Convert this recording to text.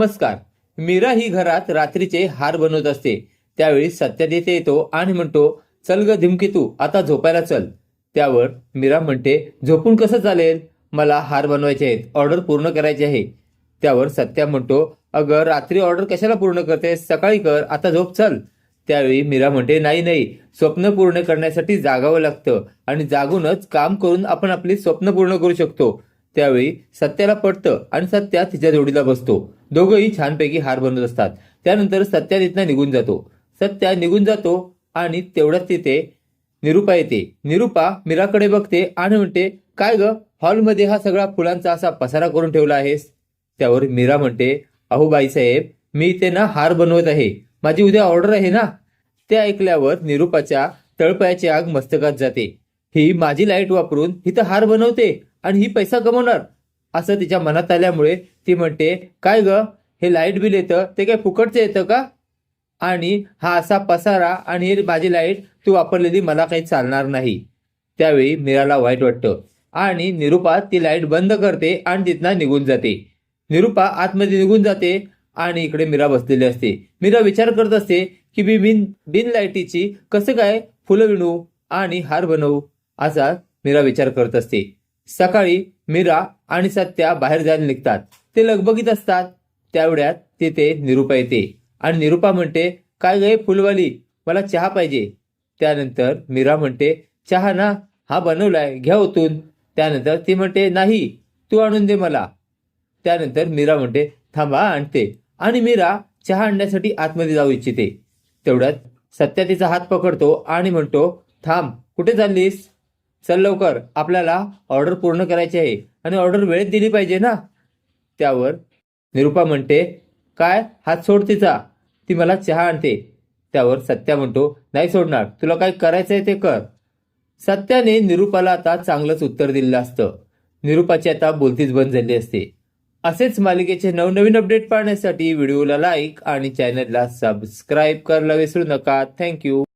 नमस्कार. मीरा ही घरात रात्रीचे हार बनवत असते. त्यावेळी सत्या येतो आणि म्हणतो चल ग धिमकी तू आता झोपायला चल. त्यावर मीरा म्हणते झोपून कसं चालेल? मला हार बनवायचे आहेत ऑर्डर पूर्ण करायची आहे. त्यावर सत्या म्हणतो अगं रात्री ऑर्डर कशाला पूर्ण करते सकाळी कर आता झोप चल. त्यावेळी मीरा म्हणते नाही नाही स्वप्न पूर्ण करण्यासाठी जागावं लागतं आणि जागूनच काम करून आपण आपली स्वप्न पूर्ण करू शकतो. त्यावेळी सत्याला पटतं आणि सत्या तिच्या जोडीला बसतो. दोघंही छानपैकी हार बनवत असतात. त्यानंतर सत्या तिथनं निघून जातो. सत्या निघून जातो आणि तेवढ्याच तिथे निरुपा येते. निरुपा मीराकडे बघते आणि म्हणते काय ग? हॉलमध्ये हा सगळा फुलांचा असा पसारा करून ठेवला आहेस? त्यावर मीरा म्हणते अहो बाईसाहेब मी इथे ना हार बनवत आहे. माझी उद्या ऑर्डर आहे ना? ते ऐकल्यावर निरुपाच्या तळपायाची आग मस्तकात जाते. ही माझी लाइट वापरून इथं हार बनवते आणि ही पैसा कमवणार. असं तिच्या मनात आल्यामुळे ती म्हणते काय ग? हे लाइट बिल येतं? ते काय फुकटचं येतं का? आणि हा असा पसारा आणि माझी लाइट तू वापरलेली मला काही चालणार नाही. त्यावेळी मीराला वाईट वाटतं आणि निरुपा ती लाइट बंद करते आणि तिथनं निघून जाते. निरुपा आतमध्ये निघून जाते आणि इकडे मीरा बसलेली असते. मीरा विचार करत असते की मी बिन बिन लाईटीची कसं काय फुलं विणू आणि हार बनवू? असा मीरा विचार करत असते. सकाळी मीरा आणि सत्या बाहेर जायला निघतात. ते लगबगीत असतात. त्यावेळात तिथे निरुपा येते. आणि निरुपा म्हणते काय गे फुलवाली? मला चहा पाहिजे. त्यानंतर मीरा म्हणते चहा ना हा बनवलाय घ्या ओतून. त्यानंतर ती म्हणते नाही तू आणून दे मला. त्यानंतर मीरा म्हणते थांबा आणते. आणि मीरा चहा आणण्यासाठी आतमध्ये जाऊ इच्छिते. तेवढ्यात सत्या तिचा हात पकडतो आणि म्हणतो थांब कुठे चाललीस? चल लवकर आपल्याला ऑर्डर पूर्ण करायची आहे. आणि ऑर्डर वेळेत दिली पाहिजे ना? त्यावर निरुपा म्हणते काय? हात सोड तिचा. ती मला चहा आणते. त्यावर सत्या म्हणतो नाही सोडणार. तुला काय करायचंय ते कर. सत्याने निरुपाला आता चांगलंच उत्तर दिलेलं असतं. निरुपाची आता बोलतीच बंद झाली असते. असेच मालिकेचे नवनवीन अपडेट पाहण्यासाठी व्हिडिओला लाईक आणि चॅनलला सबस्क्राईब करायला विसरू नका. थँक्यू